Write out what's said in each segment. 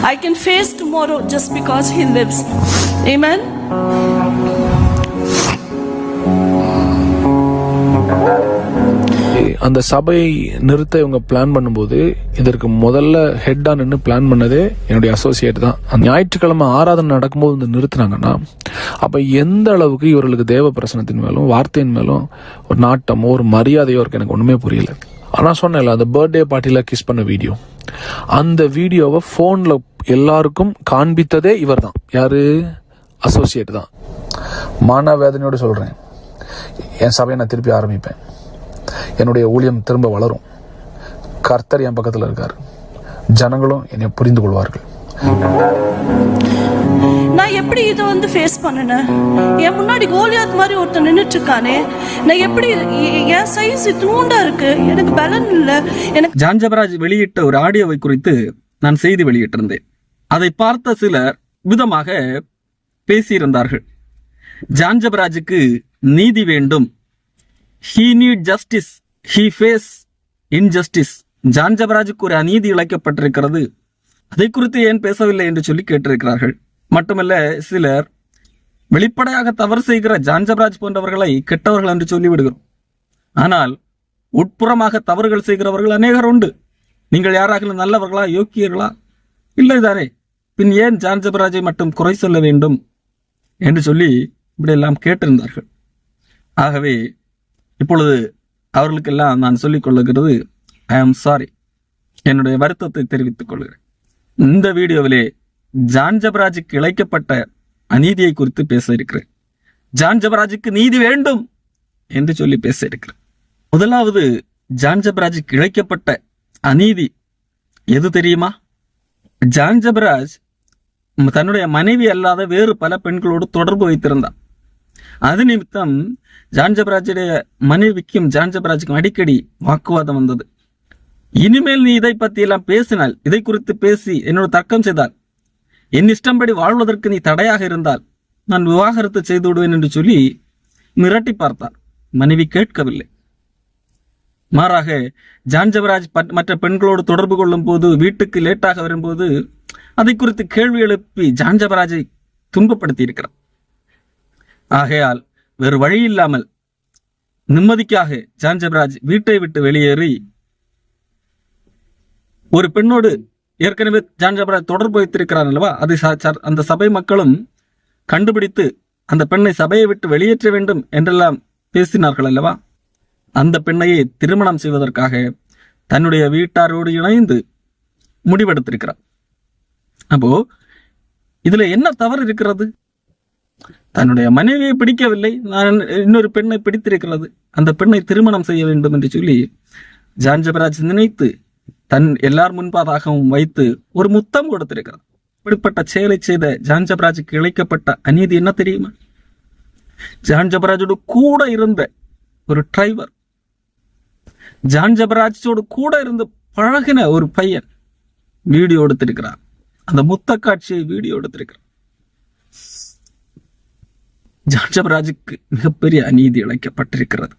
I can face tomorrow just because He lives. Amen. அந்த சபையை நிறுத்த இவங்க பிளான் பண்ணும்போது இதற்கு முதல்ல ஹெட்டாக நின்று பிளான் பண்ணதே என்னுடைய அசோசியேட் தான் அந்த ஞாயிற்றுக்கிழமை ஆராதனை நடக்கும்போது வந்து நிறுத்தினாங்கன்னா அப்போ எந்த அளவுக்கு இவர்களுக்கு தேவ பிரசனத்தின் மேலும் வார்த்தையின் மேலும் ஒரு நாட்டமோ ஒரு மரியாதையோ இருக்கு எனக்கு ஒன்றுமே புரியல ஆனா சொன்னேன்ல அந்த பர்த்டே பார்ட்டியில கிஸ் பண்ண வீடியோ அந்த வீடியோவை ஃபோனில் எல்லாருக்கும் காண்பித்ததே இவர் தான் யார்? அசோசியேட் தான். மான வேதனையோடு சொல்கிறேன் என் சபையை நான் திருப்பி ஆரம்பிப்பேன். என்னுடைய ஊழியம் திரும்ப வளரும். கர்த்தர் என் பக்கத்தில் இருக்கார். ஜனங்களும் என்னை புரிந்து கொள்வார்கள். நான் எப்படி இதை வந்து ஃபேஸ் பண்ணினேன் என் முன்னாடி கோலியாத் மாதிரி ஒருத்தர் நின்றுட்டு இருக்கானே நான் எப்படி என் சைஸ் இத்தினூண்டா இருக்கு? எனக்கு பலன் இல்லை. எனக்கு ஜான்ஜபராஜ் வெளியிட்ட ஒரு ஆடியோவை குறித்து நான் செய்தி வெளியிட்டிருந்தேன். அதை பார்த்த சிலர் விதமாக பேசியிருந்தார்கள். ஜான்ஜபராஜுக்கு நீதி வேண்டும். He need justice he face injustice ஜான்ஜபராஜுக்கு ஒரு அநீதி இழைக்கப்பட்டிருக்கிறது. அதை குறித்து ஏன் பேசவில்லை என்று சொல்லி கேட்டிருக்கிறார்கள். மட்டுமல்ல சிலர் வெளிப்படையாக தவறு செய்கிற ஜான்ஜபராஜ் போன்றவர்களை கெட்டவர்கள் என்று சொல்லிவிடுகிறோம். ஆனால் உட்புறமாக தவறுகள் செய்கிறவர்கள் அநேகர் உண்டு. நீங்கள் யாராக நல்லவர்களா யோக்கியர்களா? இல்லைதானே பின் ஏன் ஜான்ஜபராஜை மட்டும் குறை சொல்ல வேண்டும் என்று சொல்லி இப்படியெல்லாம் கேட்டிருந்தார்கள். ஆகவே இப்பொழுது அவர்களுக்கெல்லாம் நான் சொல்லிக் கொள்ளுகிறது ஐ ஆம் சாரி என்னுடைய வருத்தத்தை தெரிவித்துக் கொள்கிறேன். இந்த வீடியோவிலே ஜான் ஜபராஜுக்கு இழைக்கப்பட்ட அநீதியை குறித்து பேச இருக்கிறேன். ஜான் ஜபராஜுக்கு நீதி வேண்டும் என்று சொல்லி பேச இருக்கிறேன். முதலாவது ஜான் ஜபராஜுக்கு இழைக்கப்பட்ட அநீதி எது தெரியுமா? ஜான் ஜபராஜ் தன்னுடைய மனைவி அல்லாத வேறு பல பெண்களோடு தொடர்பு வைத்திருந்தார் அது நிமித்தம் ஜான் ஜபராஜுடைய மனைவிக்கும் ஜான் ஜபராஜுக்கும் அடிக்கடி வாக்குவாதம் வந்தது. இனிமேல் நீ இதை பத்தி எல்லாம் பேசினால் இதை குறித்து பேசி என்னோட தர்க்கம் செய்தால் என் இஷ்டம்படி வாழ்வதற்கு நீ தடையாக இருந்தால் நான் விவாகரத்து செய்து விடுவேன் என்று சொல்லி மிரட்டி பார்த்தார். மனைவி கேட்கவில்லை. மாறாக ஜான்ஜவராஜ் மற்ற பெண்களோடு தொடர்பு கொள்ளும் போது வீட்டுக்கு லேட்டாக வரும்போது அதை குறித்து கேள்வி எழுப்பி ஜான்ஜவராஜை துன்பப்படுத்தி இருக்கிறார் ஆகையால் வேறு வழி இல்லாமல் நிம்மதிக்காக ஜான்ஜவராஜ் வீட்டை விட்டு வெளியேறி ஒரு பெண்ணோடு ஏற்கனவே ஜான் ஜபரா தொடர்பு வைத்திருக்கிறார் அல்லவா? அதை ச- அந்த சபை மக்களும் கண்டுபிடித்து அந்த பெண்ணை சபையை விட்டு வெளியேற்ற வேண்டும் என்றெல்லாம் பேசினார்கள் அல்லவா? அந்த பெண்ணையே திருமணம் செய்வதற்காக தன்னுடைய வீட்டாரோடு இணைந்து முடிவெடுத்திருக்கிறார். அப்போ இதுல என்ன தவறு இருக்கிறது? தன்னுடைய மனைவியை பிடிக்கவில்லை நான் இன்னொரு பெண்ணை பிடித்திருக்கிறது அந்த பெண்ணை திருமணம் செய்ய வேண்டும் என்று சொல்லி ஜான் ஜபராஜ் நினைத்து தன் எல்லார் முன்பாதாகவும் வைத்து ஒரு முத்தம் கொடுத்திருக்கிறார் இப்படிப்பட்ட செயலை செய்த ஜான் ஜபராஜுக்கு இழைக்கப்பட்ட அநீதி என்ன தெரியுமா? ஜான் ஜபராஜோடு கூட இருந்த ஒரு டிரைவர் ஜான் ஜபராஜோடு கூட இருந்து பழகின ஒரு பையன் வீடியோ எடுத்திருக்கிறார். அந்த முத்த காட்சியை வீடியோ எடுத்திருக்கிறார். ஜான் ஜபராஜுக்கு மிகப்பெரிய அநீதி இழைக்கப்பட்டிருக்கிறது.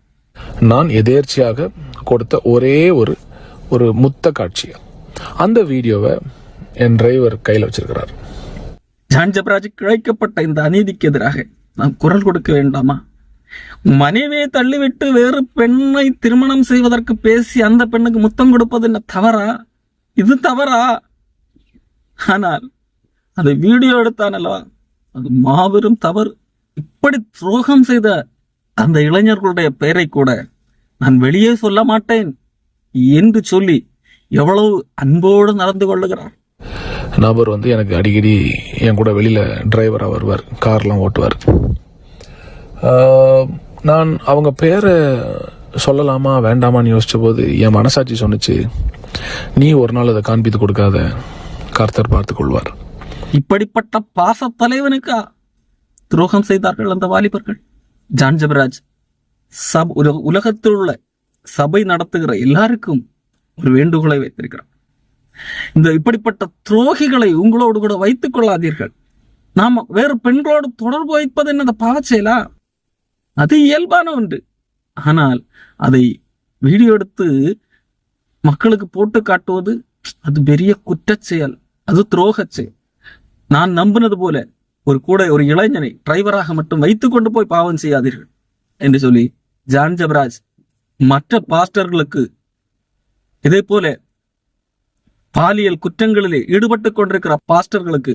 நான் எதேர்ச்சியாக கொடுத்த ஒரே ஒரு ஒரு முத்த காட்சி அந்த வீடியோவை என் டிரைவர் கையில் வச்சிருக்கிறார். ஜான் கிழைக்கப்பட்ட இழைக்கப்பட்ட இந்த அநீதிக்கு எதிராக நாம் குரல் கொடுக்க வேண்டாமா? மனைவியை தள்ளிவிட்டு வேறு பெண்ணை திருமணம் செய்வதற்கு பேசி அந்த பெண்ணுக்கு முத்தம் கொடுப்பது என்ன தவறா? இது தவறா? ஆனால் அதை வீடியோ எடுத்தான் அல்லவா? அது மாபெரும் தவறு. இப்படி துரோகம் செய்த அந்த இளைஞர்களுடைய பெயரை கூட நான் வெளியே சொல்ல மாட்டேன். என்று சொல்லி எவ்வளவு அன்போடு நடந்து கொள்ளுகிறார். நபர் வந்து எனக்கு அடிக்கடி என் கூட வெளியில் டிரைவராக வருவார் கார்லாம் ஓட்டுவார். நான் அவங்க பேரை சொல்லலாமா வேண்டாமான்னு யோசிச்ச போது என் மனசாட்சி சொன்னுச்சு நீ ஒரு நாள் அதை காண்பித்து கொடுக்காத கர்த்தர் பார்த்துக் கொள்வார். இப்படிப்பட்ட பாச தலைவனுக்கா துரோகம் செய்தார்கள் அந்த வாலிபர்கள்? ஜான் ஜபராஜ் சப் உல- உலகத்தில் உள்ள சபை நடத்துகிற எல்லாருக்கும் ஒரு வேண்டுகோளை வைத்திருக்கிறார். இந்த இப்படிப்பட்ட துரோகிகளை உங்களோடு கூட வைத்துக் கொள்ளாதீர்கள். நாம் வேறு பெண்களோடு தொடர்பு வைப்பது என்ன பாவச்செயலா? அது இயல்பான ஒன்று. ஆனால் அதை வீடியோ எடுத்து மக்களுக்கு போட்டு காட்டுவது அது பெரிய குற்றச்செயல். அது துரோகச் செயல். நான் நம்பினது போல ஒரு கூட ஒரு இளைஞனை டிரைவராக மட்டும் வைத்துக்கொண்டு போய் பாவம் செய்யாதீர்கள் என்று சொல்லி ஜான் ஜபராஜ் மற்ற பாஸ்டர்களுக்கு இதே போல பாலியல் குற்றங்களிலே ஈடுபட்டு கொண்டிருக்கிற பாஸ்டர்களுக்கு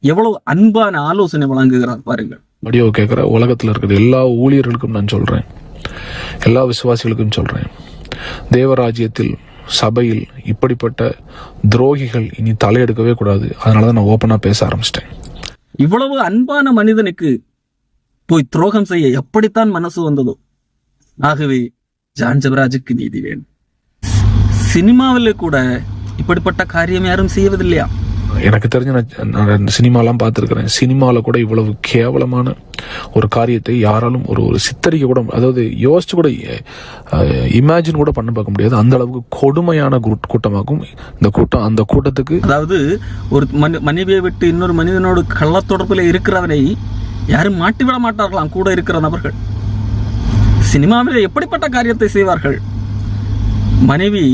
எவ்வளவு அன்பான ஆலோசனை வழங்குகிறார் பாருங்கள். ஆடியோ கேட்குற உலகத்தில் இருக்கிற எல்லா ஊழியர்களுக்கும் நான் சொல்கிறேன் எல்லா விசுவாசிகளுக்கும் சொல்கிறேன் தேவராஜ்யத்தில் சபையில் இப்படிப்பட்ட துரோகிகள் இனி தலையெடுக்கவே கூடாது. அதனால தான் நான் ஓப்பனாக பேச ஆரம்பிச்சிட்டேன். இவ்வளவு அன்பான மனிதனுக்கு போய் துரோகம் செய்ய எப்படித்தான் மனசு வந்ததோ? ஆகவே ஜான் ஜபராஜுக்கு நீதி வேணும். சினிமாவில் கூட இப்படிப்பட்ட காரியம் யாரும் செய்வதில்லையா? எனக்கு தெரிஞ்ச நான் சினிமாலாம் பார்த்துருக்கிறேன். சினிமாவில் கூட இவ்வளவு கேவலமான ஒரு காரியத்தை யாராலும் ஒரு ஒரு சித்தரிக்க கூட அதாவது யோசிச்சு கூட இமேஜின் கூட பண்ண பார்க்க முடியாது. அந்த அளவுக்கு கொடுமையான கூட்- கூட்டமாகும் இந்த கூட்டம் அந்த கூட்டத்துக்கு. அதாவது ஒரு மனி- மனைவியை விட்டு இன்னொரு மனிதனோடு கள்ள தொடர்பில் இருக்கிறவனை யாரும் மாட்டிவிட மாட்டார்களாம். கூட இருக்கிற நபர்கள். சினிமாவில் எப்படிப்பட்ட காரியத்தை செய்வார்கள்? மனைவி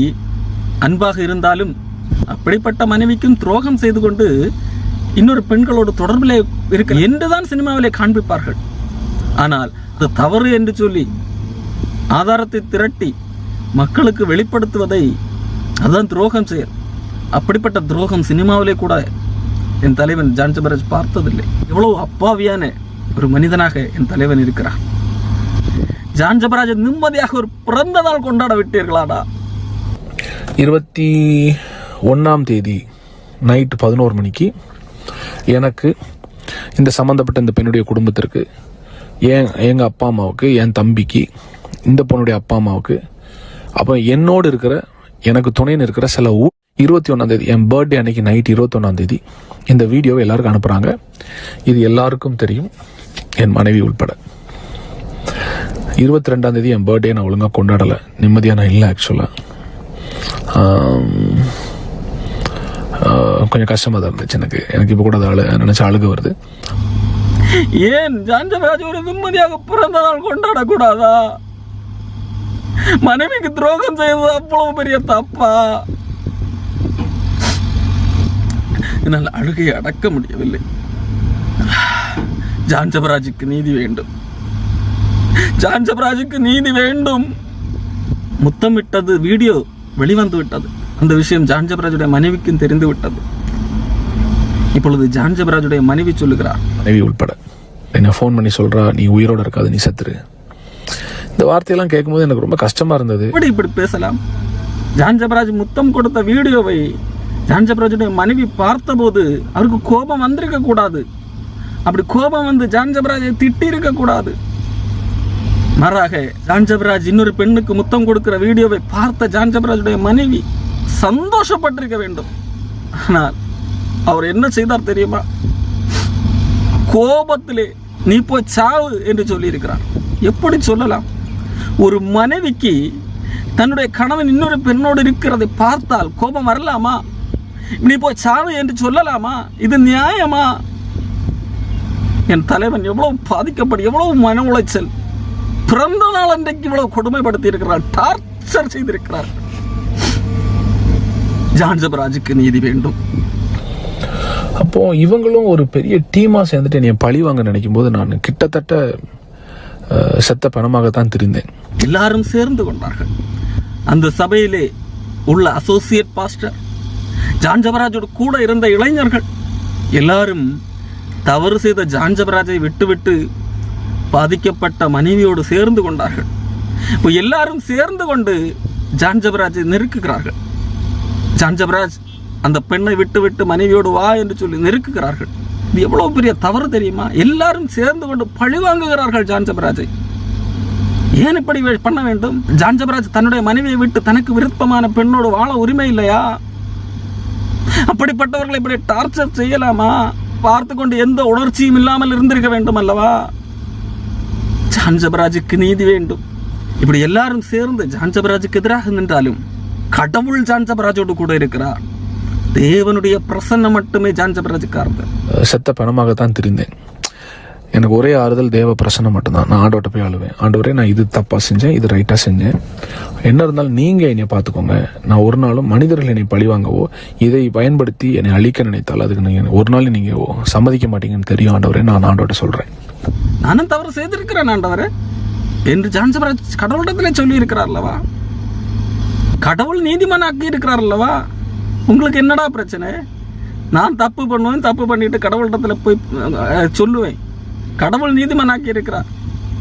அன்பாக இருந்தாலும் அப்படிப்பட்ட மனைவிக்கும் துரோகம் செய்து கொண்டு இன்னொரு பெண்களோடு தொடர்பில் இருக்க என்றுதான் சினிமாவிலே காண்பிப்பார்கள். ஆனால் அது தவறு என்று சொல்லி ஆதாரத்தை திரட்டி மக்களுக்கு வெளிப்படுத்துவதை அதுதான் துரோகம் செயல் அப்படிப்பட்ட துரோகம் சினிமாவிலே கூட என் தலைவன் ஜான்சபராஜ் பார்த்ததில்லை. எவ்வளோ அப்பாவியான ஒரு மனிதனாக என் தலைவன் இருக்கிறான். ஜான் ஜபராஜ் நிம்மதியாக ஒரு பிறந்த நாள் கொண்டாட விட்டீர்களாடா. இருபத்தி ஒன்றாம் தேதி நைட்டு பதினோரு மணிக்கு எனக்கு இந்த சம்மந்தப்பட்ட இந்த பெண்ணுடைய குடும்பத்திற்கு என் எங்கள் அப்பா அம்மாவுக்கு என் தம்பிக்கு இந்த பொண்ணுடைய அப்பா அம்மாவுக்கு அப்போ என்னோடு இருக்கிற எனக்கு துணைன்னு இருக்கிற சில ஊ இருபத்தி ஒன்றாம் தேதி என் பர்த்டே அன்னைக்கு நைட் இருபத்தொன்னாம் தேதி இந்த வீடியோவை எல்லாருக்கும் அனுப்புகிறாங்க இது எல்லாருக்கும் தெரியும். என் மனைவி உள்பட. இருபத்தி ரெண்டாம் தேதி என் பர்த்டே நான் ஒழுங்காக கொண்டாடலை. நிம்மதியாக நான் இல்லை ஆக்சுவலாக கொஞ்சம் கஷ்டமாக தான் இருந்துச்சு எனக்கு. எனக்கு இப்போ கூட ஆளு நினச்சி அழுக வருது. ஏன் ஜான்ஜராஜ் ஒரு நிம்மதியாக பிறந்த நாள் கொண்டாடக்கூடாதா? மனைவிக்கு துரோகம் செய்தது அவ்வளவு பெரிய தப்பா? என்னால் அழுகையை அடக்க முடியவில்லை. ஜான்ஜபராஜுக்கு நீதி வேண்டும். ஜான் ஜபராஜுக்கு நீதி வேண்டும் முத்தமிட்டது வீடியோ வெளிவந்து விட்டது அந்த விஷயம் ஜான் ஜபராஜுடைய மனைவிக்கும் தெரிந்து விட்டது இப்பொழுது ஜான் ஜபராஜுடைய மனைவி சொல்லுகிறார் மனைவி உள்பட என்னை ஃபோன் பண்ணி சொல்கிறா நீ உயிரோட இருக்காது நீ செத்துரு இந்த வார்த்தையெல்லாம் கேட்கும்போது எனக்கு ரொம்ப கஷ்டமாக இருந்தது எப்படி இப்படி பேசலாம் ஜான் ஜபராஜ் முத்தம் கொடுத்த வீடியோவை ஜான் ஜபராஜுடைய மனைவி பார்த்தபோது அவருக்கு கோபம் வந்திருக்க கூடாது அப்படி கோபம் வந்து ஜான் ஜபராஜை திட்டி இருக்க கூடாது மாறாக ஜான்ஜபராஜ் இன்னொரு பெண்ணுக்கு முத்தம் கொடுக்கிற வீடியோவை பார்த்த ஜான்ஜபராஜுடைய மனைவி சந்தோஷப்பட்டிருக்க வேண்டும். ஆனால் அவர் என்ன செய்தார் தெரியுமா? கோபத்திலே நீ போய் சாவு என்று சொல்லியிருக்கிறார். எப்படி சொல்லலாம்? ஒரு மனைவிக்கு தன்னுடைய கணவன் இன்னொரு பெண்ணோடு இருக்கிறதை பார்த்தால் கோபம் வரலாமா? நீ போய் சாவு என்று சொல்லலாமா? இது நியாயமா? என் தலைவன் எவ்வளவு பாதிக்கப்படும் எவ்வளவு மன உளைச்சல். பிறந்த நாள் அன்றைக்கு இவ்வளவு கொடுமைப்படுத்தி இருக்கிறார் டார்ச்சர் செய்திருக்கிறார். ஜான் ஜபராஜுக்கு நீதி வேண்டும். அப்போ இவங்களும் ஒரு பெரிய டீமாக சேர்ந்துட்டு என்னை பழி வாங்க நினைக்கும் போது நான் கிட்டத்தட்ட செத்த பணமாகத்தான் தெரிந்தேன். எல்லாரும் சேர்ந்து கொண்டார்கள். அந்த சபையிலே உள்ள அசோசியேட் பாஸ்டர் ஜான் ஜபராஜோடு கூட இருந்த இளைஞர்கள் எல்லாரும் தவறு செய்த ஜான் ஜபராஜை விட்டுவிட்டு பாதிக்கப்பட்ட மனைவியோடு சேர்ந்து கொண்டார்கள். இப்போ எல்லாரும் சேர்ந்து கொண்டு ஜான் ஜபராஜை நெருக்குகிறார்கள். ஜான் ஜபராஜ் அந்த பெண்ணை விட்டு விட்டு மனைவியோடு வா என்று சொல்லி நெருக்குகிறார்கள். இது எவ்வளோ பெரிய தவறு தெரியுமா? எல்லாரும் சேர்ந்து கொண்டு பழிவாங்குகிறார்கள் ஜான் ஜபராஜை. ஏன் இப்படி வே- பண்ண வேண்டும்? ஜான் ஜபராஜ் தன்னுடைய மனைவியை விட்டு தனக்கு விருப்பமான பெண்ணோடு வாழ உரிமை இல்லையா? அப்படிப்பட்டவர்களை இப்படி டார்ச்சர் செய்யலாமா? பார்த்து கொண்டு எந்த உணர்ச்சியும் இல்லாமல் இருந்திருக்க வேண்டும் அல்லவா? ஜான் ஜபராஜுக்கு நீதி வேண்டும். இப்படி எல்லாரும் சேர்ந்து ஜான்ஜபராஜுக்கு எதிராக நின்றாலும் கடவுள் ஜான்ஜபராஜோடு கூட இருக்கிறார். தேவனுடைய பிரசன்னம் மட்டுமே ஜான் செத்த பணமாகத்தான் தெரிந்தேன். எனக்கு ஒரே ஆறுதல் தேவ பிரசனம் மட்டும்தான். நான் ஆண்டோட்ட போய் அழுவேன். ஆண்டவரே நான் இது தப்பாக செஞ்சேன் இது ரைட்டாக செஞ்சேன். என்ன இருந்தாலும் நீங்கள் என்னை பார்த்துக்கோங்க. நான் ஒரு நாளும் மனிதர்கள் என்னை பழிவாங்கவோ இதை பயன்படுத்தி என்னை அழிக்க நினைத்தால் அதுக்கு நீங்கள் ஒரு நாள் நீங்கள் சம்மதிக்க மாட்டீங்கன்னு தெரியும் ஆண்டவரே. நான் ஆண்டோட்ட சொல்கிறேன் நானும் தவறு செய்திருக்கிறேன் ஆண்டவரே. என்று ஜான்சபராஜ் கடவுளிடத்திலே சொல்லியிருக்கிறார் அல்லவா கடவுள் நீதிமானாக்கி இருக்கிறார் அல்லவா உங்களுக்கு என்னடா பிரச்சனை? நான் தப்பு பண்ணுவேன் தப்பு பண்ணிட்டு கடவுளிடத்தில் போய் சொல்லுவேன். கடவுள் நீதிமானாக்கி இருக்கிறார்.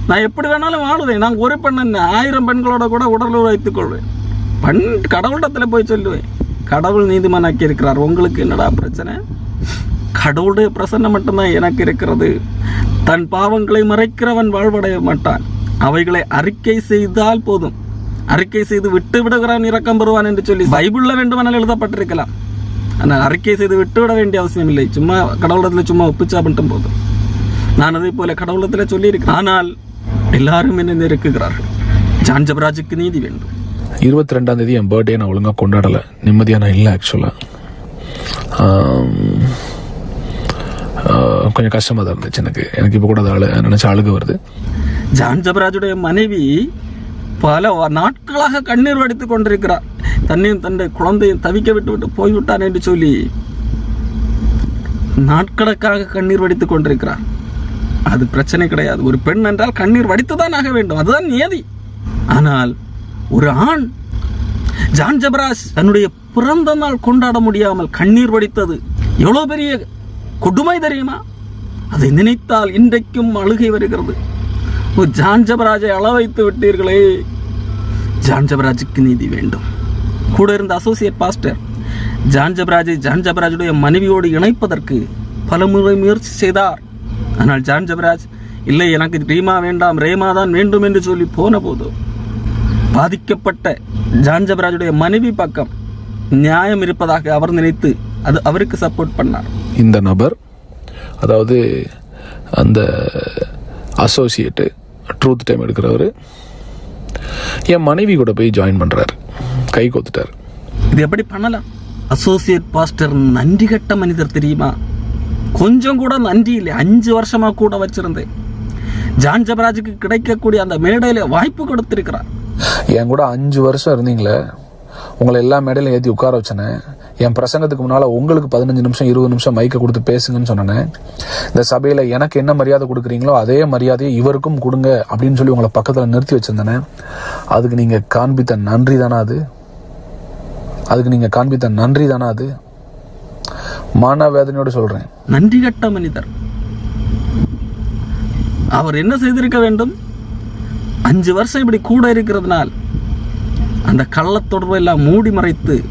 நான் எப்படி வேணாலும் வாழுவேன். நான் ஒரு பெண் ஆயிரம் பெண்களோட கூட உடல் வைத்துக் கொள்வேன். பண் கடவுளிடத்தில் போய் சொல்லுவேன். கடவுள் நீதிமானாக்கி இருக்கிறார். உங்களுக்கு என்னடா பிரச்சனை? கடவுளுடைய பிரசன்னம் மட்டும்தான் எனக்கு இருக்கிறது. தன் பாவங்களை மறைக்கிறவன் வாழ்வடைய மாட்டான். அவைகளை அறிக்கை செய்தால் போதும். அறிக்கை செய்து விட்டு விடுகிறான் இறக்கம் பெறுவான் என்று சொல்லி பைபிளில் வேண்டுமானால் எழுதப்பட்டிருக்கலாம். ஆனால் அறிக்கை செய்து விட்டு விட வேண்டிய அவசியம் இல்லை. சும்மா கடவுளத்தில் சும்மா ஒப்பிச்சா மட்டும் போதும். நான் அதே போல கடவுளத்தில் சொல்லியிருக்கேன் ஆனால் எல்லாரும் என்ன நெருக்குகிறார்கள். ஜான் ஜபராஜுக்கு நீதி வேண்டும். இருபத்தி ரெண்டாம் தேதி என் பர்த்டே நான் ஒழுங்காக கொண்டாடலை. நிம்மதியாக நான் இல்லை ஆக்சுவலாக கொஞ்சம் கஷ்டமாக தான் இருந்துச்சு எனக்கு எனக்கு இப்போ கூட அதை நினச்ச நினச்சா அழுக வருது ஜான் ஜபராஜுடைய மனைவி பல நாட்களாக கண்ணீர் வடித்துக் கொண்டிருக்கிறார் தன்னையும் தன்னுடைய குழந்தையும் தவிக்க விட்டு விட்டு போய்விட்டான் என்று சொல்லி நாட்கணக்காக கண்ணீர் வடித்துக் கொண்டிருக்கிறார் அது பிரச்சனை கிடையாது ஒரு பெண் என்றால் கண்ணீர் வடித்துதான் ஆக வேண்டும் அதுதான் நியதி ஆனால் ஒரு ஆண் ஜான் ஜபராஜ் தன்னுடைய பிறந்த நாள் கொண்டாட முடியாமல் கண்ணீர் வடித்தது எவ்வளோ பெரிய கொடுமை தெரியுமா? அதை நினைத்தால் இன்றைக்கும் அழுகை வருகிறது. ஒரு ஜான்ஜபராஜை அள வைத்து விட்டீர்களே. ஜான்ஜபராஜுக்கு நீதி வேண்டும். கூட இருந்த அசோசியேட் பாஸ்டர் ஜான்ஜபராஜை ஜான்ஜபராஜுடைய மனைவியோடு இணைப்பதற்கு பலமுறை முயற்சி செய்தார். ஆனால் ஜான்ஜபராஜ் இல்லை எனக்கு ரீமா வேண்டாம் ரேமா தான் வேண்டும் என்று சொல்லி போன போது பாதிக்கப்பட்ட ஜான்ஜபராஜுடைய மனைவி பக்கம் நியாயம் இருப்பதாக அவர் நினைத்து அது அவருக்கு சப்போர்ட் பண்ணார். இந்த நபர் அதாவது அந்த அசோசியேட்டு ட்ரூத் டைம் எடுக்கிறவர் என் மனைவி கூட போய் ஜாயின் பண்ணுறாரு கை கோத்துட்டார். இது எப்படி பண்ணலாம்? அசோசியேட் பாஸ்டர் நன்றி கட்ட மனிதர் தெரியுமா? கொஞ்சம் கூட நன்றி இல்லை. அஞ்சு வருஷமா கூட வச்சிருந்தேன். ஜான் ஜபராஜுக்கு கிடைக்கக்கூடிய அந்த மேடையில வாய்ப்பு கொடுத்திருக்கிறார். என் கூட அஞ்சு வருஷம் இருந்தீங்களே. உங்களை எல்லா மேடையிலும் ஏற்றி உட்கார வச்சனே. என் பிரசங்கத்துக்கு முன்னால் உங்களுக்கு பதினஞ்சு நிமிஷம் இருபது நிமிஷம் மைக்கை கொடுத்து பேசுங்கன்னு சொன்னேன். இந்த சபையில் எனக்கு என்ன மரியாதை கொடுக்குறீங்களோ அதே மரியாதையை இவருக்கும் கொடுங்க அப்படின்னு சொல்லி உங்களை பக்கத்தில் நிறுத்தி வச்சுருந்தேனே. அதுக்கு நீங்கள் காண்பித்த நன்றி தானே அது? அதுக்கு நீங்கள் காண்பித்த நன்றி தானே அது? மானவேதனையோடு சொல்கிறேன் நன்றி கட்ட மனிதர். அவர் என்ன செய்திருக்க வேண்டும்? அஞ்சு வருஷம் இப்படி கூட இருக்கிறதுனால் அந்த கள்ளத்தொடர்பை எல்லாம் மூடி மறைத்து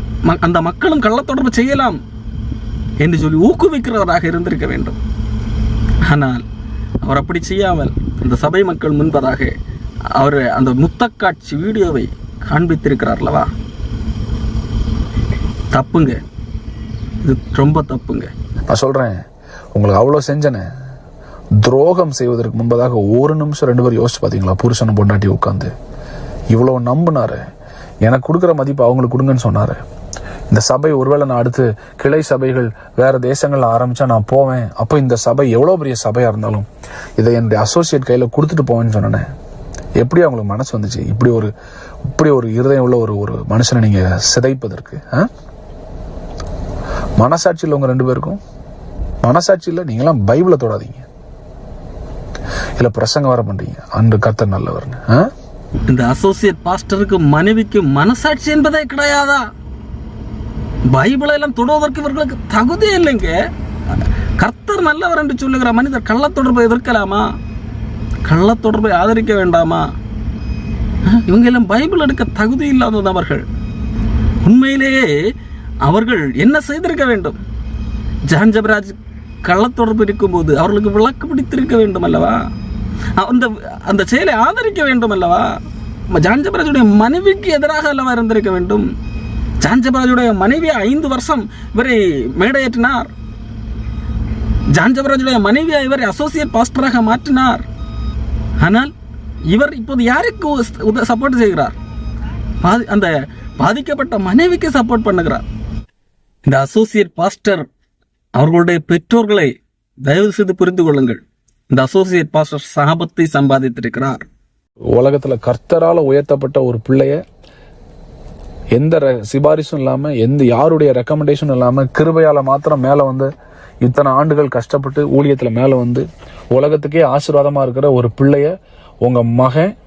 அந்த மக்களும் கள்ளத்தொடர்பு செய்யலாம் என்று சொல்லி ஊக்குவிக்கிறவராக இருந்திருக்க வேண்டும். ஆனால் அவர் அப்படி செய்யாமல் அந்த சபை மக்கள் முன்பதாக அவர் அந்த முத்தக்காட்சி வீடியோவை காண்பித்திருக்கிறார் அல்லவா? தப்புங்க. இது ரொம்ப தப்புங்க. நான் சொல்கிறேன் உங்களுக்கு அவ்வளோ செஞ்சனே. துரோகம் செய்வதற்கு முன்பதாக ஒரு நிமிஷம் ரெண்டு பேரும் யோசிச்சு பார்த்தீங்களா புருஷனை பொண்டாட்டி உட்காந்து இவ்வளோ நம்பினாரு. எனக்கு கொடுக்குற மதிப்பு அவங்களுக்கு கொடுங்கன்னு சொன்னார். இந்த சபை ஒருவேளை நான் அடுத்து கிளை சபைகள் வேற தேசங்கள்ல ஆரம்பிச்சா நான் போவேன். அப்போ இந்த சபை எவ்வளோ பெரிய சபையா இருந்தாலும் இதை என்னுடைய அசோசியேட் கையில கொடுத்துட்டு போவேன்னு சொன்னேன். எப்படி அவங்களுக்கு மனசு வந்துச்சு? இப்படி ஒரு இப்படி ஒரு இருதயம் உள்ள ஒரு ஒரு மனுஷனை நீங்க சிதைப்பதற்கு ஆ? மனசாட்சி உங்க ரெண்டு பேருக்கும். மனசாட்சியில் நீங்களாம் பைபிளை தொடாதீங்க. இல்ல பிரசங்க வர பண்றீங்க. அன்று கத்த நல்லவர்னு ஆ? இந்த அசோசியேட் பாஸ்டருக்கு மனைவிக்கு மனசாட்சி என்பதே கிடையாதா? பைபிளை எல்லாம் தொடுவதற்கு இவர்களுக்கு தகுதி இல்லைங்க. கர்த்தர் நல்லவர் என்று சொல்லுகிற மனிதர் கள்ளத்தொடர்பை எதிர்க்கலாமா? கள்ளத்தொடர்பை ஆதரிக்க வேண்டாமா? இவங்க எல்லாம் பைபிள் எடுக்க தகுதி இல்லாத நபர்கள் உண்மையிலேயே அவர்கள் என்ன செய்திருக்க வேண்டும்? ஜான் ஜபராஜ் கள்ளத்தொடர்பு இருக்கும்போது அவர்களுக்கு விளக்கு பிடித்திருக்க வேண்டும் அல்லவா அந்த அந்த செயலை ஆதரிக்க வேண்டும் அல்லவா ஜான் ஜபராஜுடைய மனைவிக்கு எதிராக அல்லவா இருந்திருக்க வேண்டும்? ஜான்ஜபராஜுடைய மனைவி ஐந்து வருஷம் இவரை மேடையேற்றினார். ஜான்ஜபராஜுடைய மனைவியை இவரை அசோசியேட் பாஸ்டராக மாற்றினார். ஆனால் இவர் இப்போது யாருக்கு சப்போர்ட் செய்கிறார்? பாதி அந்த பாதிக்கப்பட்ட மனைவிக்கு சப்போர்ட் பண்ணுகிறார். இந்த அசோசியேட் பாஸ்டர் அவர்களுடைய பெற்றோர்களை தயவு செய்து புரிந்து கொள்ளுங்கள். இந்த அசோசியேட் பாஸ்டர் சாபத்தை சம்பாதித்திருக்கிறார். உலகத்துல கர்த்தரால் உயர்த்தப்பட்ட ஒரு பிள்ளைய எந்த சிபாரிசும் இல்லாமல் எந்த யாருடைய ரெக்கமெண்டேஷனும் இல்லாமல் கிருபையால் மாத்திரம் மேலே வந்து இத்தனை ஆண்டுகள் கஷ்டப்பட்டு ஊழியத்தில் மேலே வந்து உலகத்துக்கே ஆசீர்வாதமாக இருக்கிற ஒரு பிள்ளைய உங்கள் மகன்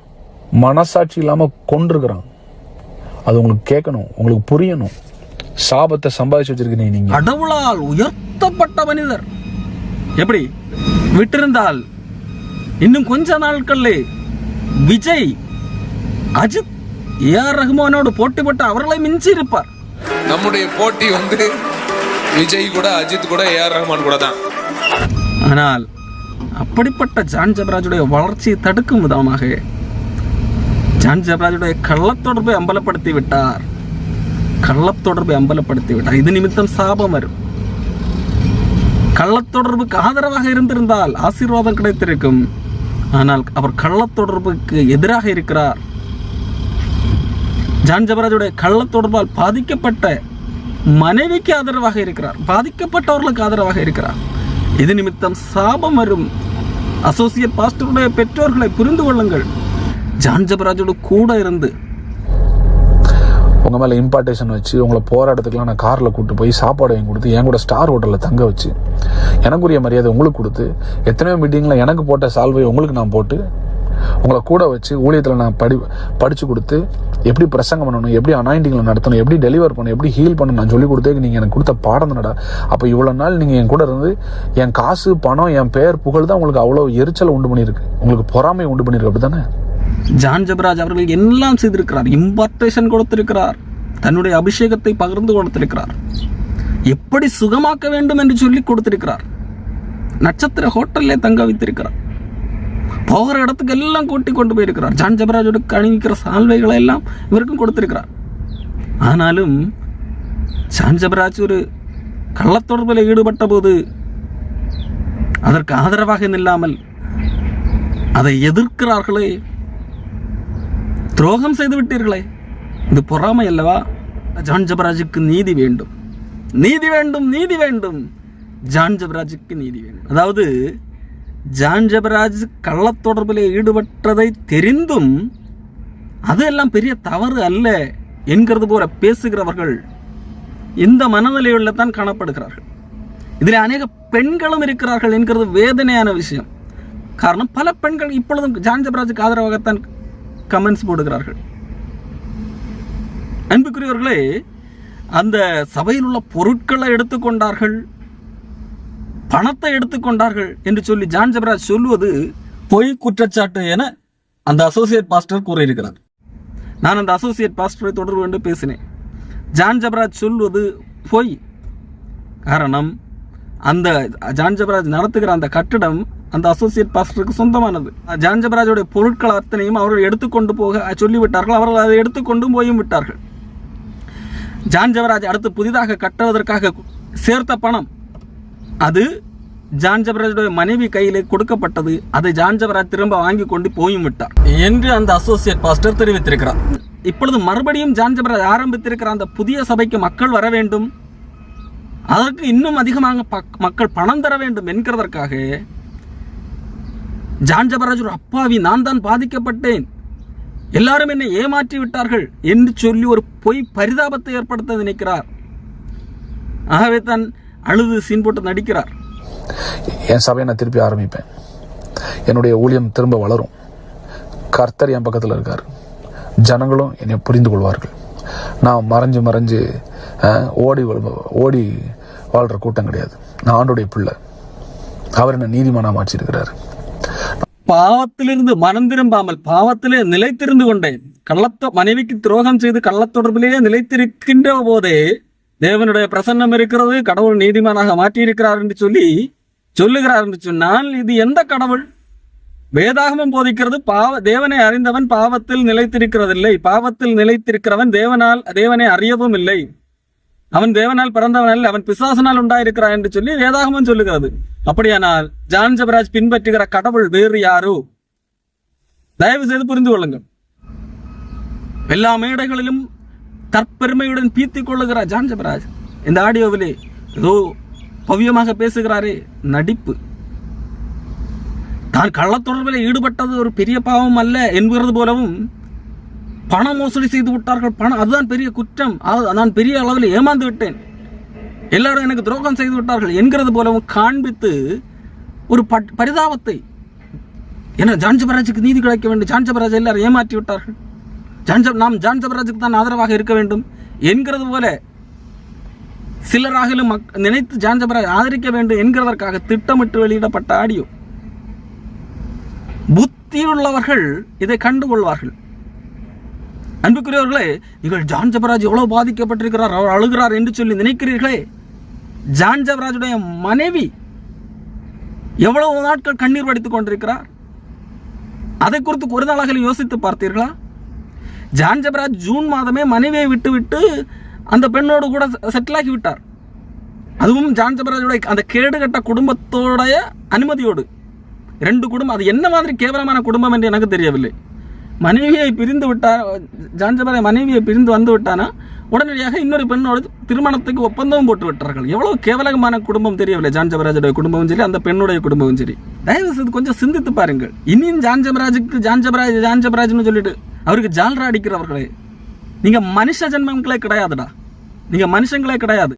மனசாட்சி இல்லாமல் கொண்டிருக்கிறான் அது உங்களுக்கு கேட்கணும் உங்களுக்கு புரியணும். சாபத்தை சம்பாதிச்சு வச்சிருக்கீங்க நீங்க. கடவுளால் உயர்த்தப்பட்ட மனிதர். எப்படி? விட்டிருந்தால். இன்னும் கொஞ்ச நாட்கள்ல விஜய் அஜித் ஏ ஆர் ரஹ்மானோடு போட்டி போட்டு அவர்களை மிஞ்சி இருப்பார் நம்முடைய போட்டி வந்து விஜய் கூட அஜித் கூட ஏஆர் ரஹ்மான் கூட தான். ஆனால் அப்படிப்பட்ட ஜான் ஜபராஜுடைய வளர்ச்சியை தடுக்கும் விதமாக ஜான் ஜபராஜுடைய கள்ளத்தொடர்பை அம்பலப்படுத்தி விட்டார். கள்ளத்தொடர்பை அம்பலப்படுத்தி விட்டார். இது நிமித்தம் சாபம் வரும். கள்ளத்தொடர்புக்கு ஆதரவாக இருந்திருந்தால் ஆசீர்வாதம் கிடைத்திருக்கும். ஆனால் அவர் கள்ளத்தொடர்புக்கு எதிராக இருக்கிறார். ஜான் ஜபராஜுடைய கள்ளத்தொடர்பால் பாதிக்கப்பட்ட மனைவிக்கு ஆதரவாக இருக்கிறார். பாதிக்கப்பட்டவர்களுக்கு ஆதரவாக இருக்கிறார். இது நிமித்தம் சாபம் வரும் அசோசியேட் பாஸ்டருடைய பெற்றோர்களை புரிந்து கொள்ளுங்கள். ஜான் ஜபராஜோட கூட இருந்து உங்கள் மேலே இம்பார்ட்டேஷன் வச்சு உங்களை போராட்டத்துக்குலாம் நான் காரில் கூட்டு போய் சாப்பாடு வாங்கி கொடுத்து என் கூட ஸ்டார் ஹோட்டலில் தங்க வச்சு எனக்குரிய மரியாதை உங்களுக்கு கொடுத்து எத்தனையோ மீட்டிங்கில் எனக்கு போட்ட சால்வை உங்களுக்கு நான் போட்டு உங்களை கூட வச்சு ஊழியத்தில் நான் படி படிச்சு கொடுத்து எப்படி பிரசங்கம் பண்ணணும் எப்படி அனாயிண்டிங்கில் நடத்தணும் எப்படி டெலிவர் பண்ணணும் எப்படி ஹீல் பண்ணணும் நான் சொல்லி கொடுத்தே நீங்கள் எனக்கு கொடுத்த பாடம் தானடா. அப்போ இவ்வளோ நாள் நீங்கள் என் கூட இருந்து என் காசு பணம் என் பெயர் புகழ் தான் உங்களுக்கு அவ்வளோ எரிச்சலை உண்டு பண்ணியிருக்கு. உங்களுக்கு பொறாமை உண்டு பண்ணியிருக்கு அப்படி தானே ஜான் ஜபராஜ் அவர்கள் எல்லாம் செய்திருக்கிறார். இம்பார்ட்டேஷன் கொடுத்திருக்கிறார். தன்னுடைய அபிஷேகத்தை பகிர்ந்து கொடுத்திருக்கிறார். எப்படி சுகமாக்க வேண்டும் என்று சொல்லி கொடுத்திருக்கிறார். நட்சத்திர ஹோட்டலில் தங்க வைத்திருக்கிறார். போகிற இடத்துக்கு எல்லாம் கூட்டி கொண்டு போயிருக்கிறார். ஜான் ஜபராஜோடு அணிவிக்கிற சால்வைகளை எல்லாம் இவருக்கும் கொடுத்திருக்கிறார். ஆனாலும் ஜான் ஜபராஜ் ஒரு கள்ளத்தொடர்பில் ஈடுபட்ட போது அதற்கு ஆதரவாக நில்லாமல் அதை எதிர்க்கிறார்களே. துரோகம் செய்து விட்டீர்களே. இது பொறாமை அல்லவா? ஜான் ஜபராஜுக்கு நீதி வேண்டும். நீதி வேண்டும் நீதி வேண்டும். ஜான் ஜபராஜுக்கு நீதி வேண்டும். அதாவது ஜான் ஜபராஜ் கள்ளத்தொடர்பில் ஈடுபட்டதை தெரிந்தும் அதெல்லாம் பெரிய தவறு அல்ல என்கிறது போல பேசுகிறவர்கள் இந்த மனநிலையுள்ள தான் காணப்படுகிறார்கள். இதில் அநேக பெண்களும் இருக்கிறார்கள் என்கிறது வேதனையான விஷயம். காரணம் பல பெண்கள் இப்பொழுதும் ஜான் ஜபராஜுக்கு ஆதரவாகத்தான் கமெண்ட்ஸ் போடுகிறார்கள். அன்புக்குரியவர்களே அந்த சபையில் உள்ள பொருட்களை எடுத்துக்கொண்டார்கள். பணத்தை எடுத்துக்கொண்டார்கள் என்று சொல்லி ஜான் ஜபராஜ் சொல்லுவது பொய் குற்றச்சாட்டு என அந்த அசோசியேட் பாஸ்டர் கூறியிருக்கிறார். நான் அந்த அசோசியேட் பாஸ்டரை தொடர்பு கொண்டு பேசினேன். ஜான் ஜபராஜ் சொல்வது பொய். காரணம் அந்த ஜான் ஜபராஜ் நடத்துகிற அந்த கட்டிடம் அந்த அசோசியேட் பாஸ்டருக்கு சொந்தமானது. ஜான் ஜபராஜோடைய பொருட்கள் அத்தனையும் அவர்கள் எடுத்துக்கொண்டு போக சொல்லிவிட்டார்கள். அவர்கள் அதை எடுத்துக்கொண்டும் போயும் விட்டார்கள். ஜான் ஜபராஜ் அடுத்து புதிதாக கட்டுவதற்காக சேர்த்த பணம் அது ஜான் ஜபராஜுடைய மனைவி கையிலே கொடுக்கப்பட்டது. அதை ஜான் ஜபராஜ் திரும்ப வாங்கி கொண்டு போயும் விட்டார். என்று அந்த அசோசியேட் பாஸ்டர் தெரிவித்திருக்கிறார். இப்பொழுது மறுபடியும் ஜான் ஜபராஜ் ஆரம்பித்திருக்கிற அந்த புதிய சபைக்கு மக்கள் வர வேண்டும். அதற்கு இன்னும் அதிகமாக மக்கள் பணம் தர வேண்டும் என்கிறதற்காக ஜான் ஜபராஜ் ஒரு அப்பாவி நான் தான் பாதிக்கப்பட்டேன். எல்லாரும் என்னை ஏமாற்றி விட்டார்கள் என்று சொல்லி ஒரு பொய் பரிதாபத்தை ஏற்படுத்த நினைக்கிறார். ஆகவே தான் அழுது சீன் போட்டு நடிக்கிறார். என் சபையை நான் திருப்பி ஆரம்பிப்பேன். என்னுடைய ஊழியம் திரும்ப வளரும். கர்த்தர் என் பக்கத்தில் இருக்கார். ஜனங்களும் என்னை புரிந்து கொள்வார்கள். நான் மறைஞ்சு மறைஞ்சு ஓடி ஓடி வாழ்கிற கூட்டம் கிடையாது. நான் ஆண்டுடைய பிள்ளை. அவர் என்ன நீதிமானா மாற்றிருக்கிறார் பாவத்திலிருந்து மனம் திரும்பாமல் பாவத்திலே நிலைத்திருந்து கொண்டேன். கள்ளத்தோ மனைவிக்கு துரோகம் செய்து கள்ளத்தொடர்பிலேயே நிலைத்திருக்கின்ற போதே தேவனுடைய பிரசன்னம் இருக்கிறது கடவுள் நீதிமானாக மாற்றியிருக்கிறார் என்று சொல்லி சொல்லுகிறார் என்று சொன்னால் இது எந்த கடவுள்? வேதாகமம் போதிக்கிறது பாவ தேவனை அறிந்தவன் பாவத்தில் நிலைத்திருக்கிறதில்லை. பாவத்தில் நிலைத்திருக்கிறவன் தேவனால் தேவனை அறியவும் இல்லை. அவன் தேவனால் பிறந்தவன் அல்ல அவன் பிசாசனால் உண்டாயிருக்கிறான் என்று சொல்லி வேதாகமம் சொல்லுகிறது. அப்படியானால் ஜான் ஜபராஜ் பின்பற்றுகிற கடவுள் வேறு யாரோ? தயவு செய்து புரிந்து கொள்ளுங்கள். எல்லா மேடைகளிலும் தற்பெருமையுடன் பீத்திக் கொள்ளுகிறார் ஜான் ஜபராஜ் இந்த ஆடியோவிலே ஏதோ பவ்யமாக பேசுகிறாரே நடிப்பு. தான் கள்ளத்தொடர்பில் ஈடுபட்டது ஒரு பெரிய பாவம் அல்ல என்கிறது போலவும் பண மோசடி செய்து விட்டார்கள். பணம் அதுதான் பெரிய குற்றம். நான் பெரிய அளவில் ஏமாந்து விட்டேன். எல்லாரும் எனக்கு துரோகம் செய்து விட்டார்கள் என்கிறது போலவும் காண்பித்து ஒரு பட்- பரிதாபத்தை ஏன்னா ஜான்ஜபராஜுக்கு நீதி கிடைக்க வேண்டும். ஜான்ஜபராஜ் எல்லாரும் ஏமாற்றி விட்டார்கள். ஜான்சப் நாம் ஜான்ஜபராஜுக்கு தான் ஆதரவாக இருக்க வேண்டும் என்கிறது போல சிலராகிலும் மக்- நினைத்து ஜான்ஜபராஜ் ஆதரிக்க வேண்டும் என்கிறதற்காக திட்டமிட்டு வெளியிடப்பட்ட ஆடியோ. புத்தியுள்ளவர்கள் இதை கண்டுகொள்வார்கள் அன்புக்குரியவர்களே நீங்கள் ஜான் ஜபராஜ் எவ்வளவு பாதிக்கப்பட்டிருக்கிறார் அவர் அழுகிறார் என்று சொல்லி நினைக்கிறீர்களே? ஜான் ஜபராஜுடைய மனைவி எவ்வளவு நாட்கள் கண்ணீர் வடித்துக் கொண்டிருக்கிறார்? அதை குறித்து ஒரு நாளாக யோசித்து பார்த்தீர்களா? ஜான் ஜபராஜ் ஜூன் மாதமே மனைவியை விட்டு விட்டு அந்த பெண்ணோடு கூட செட்டிலாகி விட்டார் அதுவும் ஜான் ஜபராஜுடைய அந்த கேடுகட்ட குடும்பத்தோடைய அனுமதியோடு. ரெண்டு குடும்பம் அது என்ன மாதிரி கேவலமான குடும்பம் என்று எனக்கு தெரியவில்லை. மனைவியை பிரிந்து விட்டார் ஜான்ஜபரை மனைவியை பிரிந்து வந்து விட்டானா உடனடியாக இன்னொரு பெண்ணோடு திருமணத்துக்கு ஒப்பந்தமும் போட்டு விட்டார்கள். எவ்வளோ கேவலமான குடும்பம் தெரியவில்லை ஜான்ஜபராஜோட குடும்பமும் சரி அந்த பெண்ணுடைய குடும்பமும் சரி. தயவு செய்து கொஞ்சம் சிந்தித்து பாருங்கள். இனியும் ஜான்ஜபராஜுக்கு ஜான்ஜபராஜ் ஜான்ஜபராஜ்னு சொல்லிட்டு அவருக்கு ஜால்ரா அடிக்கிறவர்களே. நீங்கள் மனுஷ ஜென்மங்களே கிடையாதுடா. நீங்கள் மனுஷங்களே கிடையாது.